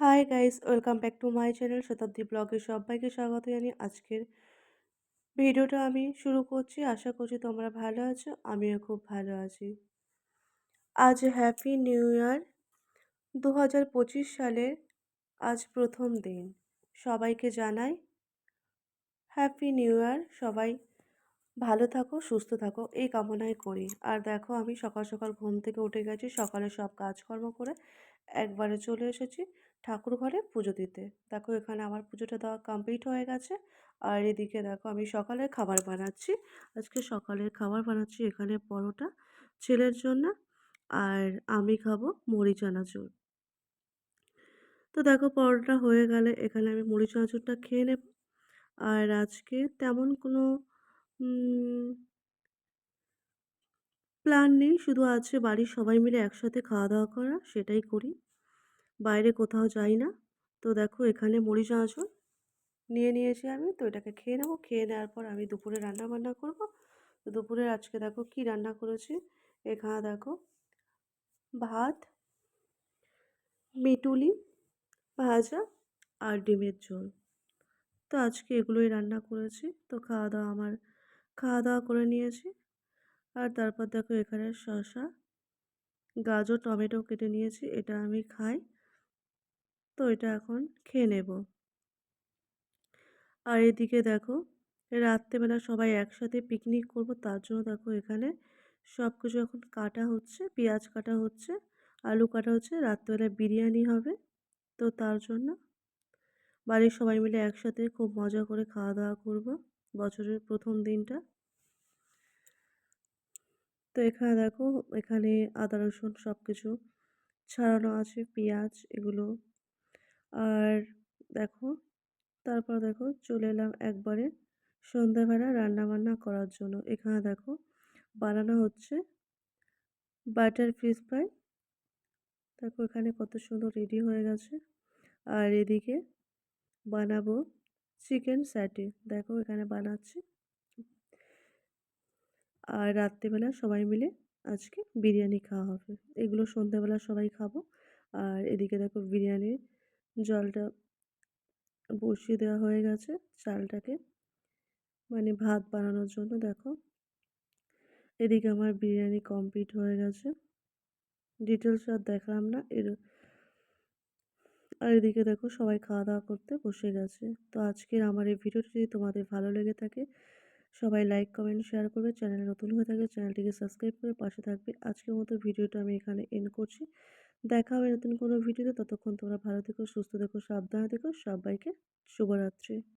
Hi guys welcome back to my channel Shatabdi ব্লগে সবাইকে স্বাগত জানিয়ে আজকের ভিডিওটা আমি শুরু করছি। আশা করছি তোমরা ভালো আছো, আমিও খুব ভালো আছি। আজ হ্যাপি নিউ ইয়ার দু হাজার পঁচিশ সালের আজ প্রথম দিন। সবাইকে জানাই হ্যাপি নিউ ইয়ার সবাই ভালো থাকো, সুস্থ থাকো, এই কামনাই করি। আর দেখো আমি সকাল সকাল ঘুম থেকে উঠে গেছি, সকালে সব কাজকর্ম করে একবারে চলে এসেছি ঠাকুর ঘরে পুজো দিতে। দেখো এখানে আমার পুজোটা দেওয়া কমপ্লিট হয়ে গেছে। আর এদিকে দেখো আমি সকালে খাবার বানাচ্ছি। আজকে সকালের খাবার বানাচ্ছি এখানে পরোটা, ছেলের জন্য আর আমি খাব মুড়ি চানাচুর তো দেখো পরোটা হয়ে গেলে এখানে আমি মুড়ি চানাচুরটা খেয়ে নেব। আর আজকে তেমন কোনো প্ল্যান নেই। শুধু আছে বাড়ির সবাই মিলে একসাথে খাওয়া দাওয়া করা, সেটাই করি। বাইরে কোথাও যাই না। তো দেখো, এখানে মুড়ি চাঁচল নিয়ে নিয়েছি আমি। তো এটাকে খেয়ে নেব। খেয়ে নেওয়ার পর আমি দুপুরে রান্না বান্না করব। তো দুপুরে আজকে দেখো কি রান্না করেছি। এখানে দেখো, ভাত, মিটুলি, ভাজা আর ডিমের ঝোল। তো আজকে এগুলোই রান্না করেছি। তো খাওয়া দাওয়া আমার খাওয়া দাওয়া করে নিয়েছি। আর তারপর দেখো এখানে শসা, গাজর, টমেটো কেটে নিয়েছি, এটা আমি খাই। তো এটা এখন খেয়ে নেব। আর এদিকে দেখো, রাত্রেবেলা সবাই একসাথে পিকনিক করব, তার জন্য দেখো এখানে সব কিছু এখন কাটা হচ্ছে, পেঁয়াজ কাটা হচ্ছে, আলু কাটা হচ্ছে, রাত্রেবেলা বিরিয়ানি হবে। তো তার জন্য বাড়ির সবাই মিলে একসাথে খুব মজা করে খাওয়া দাওয়া করব বছরের প্রথম দিনটা। তো এখানে দেখো, এখানে আদা, রসুন সব কিছু ছাড়ানো আছে, পেঁয়াজ এগুলো। আর দেখো, তারপর দেখো চলে এলাম একবারে সন্ধ্যাবেলা রান্নাবান্না করার জন্য। এখানে দেখো বানানো হচ্ছে বাটার ফিশ ফ্রাই। দেখো এখানে কত সুন্দর রেডি হয়ে গেছে। আর এদিকে বানাবো চিকেন স্যাটে। দেখো এখানে বানাচ্ছি। আর রাত্রেবেলা সবাই মিলে আজকে বিরিয়ানি খাওয়া হবে। এগুলো সন্ধ্যাবেলা সবাই খাব। আর এদিকে দেখো বিরিয়ানির জলটা বসিয়ে দেওয়া হয়ে গেছে চালটাকে। মানে ভাত বানানোর জন্য দেখো। এদিকে আমার বিরিয়ানি কমপ্লিট হয়ে গেছে। ডিটেলস আর দেখলাম না। এর আর এদিকে দেখো সবাই খাওয়া দাওয়া করতে বসে গেছে। তো আজকের আমার এই ভিডিওটি যদি তোমাদের ভালো লেগে থাকে সবাই লাইক কমেন্ট শেয়ার করবে। চ্যানেলে নতুন হয়ে থাকলে চ্যানেলটিকে সাবস্ক্রাইব করে পাশে থাকবে। আজকের মতো ভিডিওটা আমি এখানে এন্ড করছি। দেখা হবে নতুন কোনো ভিডিওতে ততক্ষণ তোমরা ভালো থেকো, সুস্থ থেকো, সাবধানে থেকো। সবাইকে শুভরাত্রি।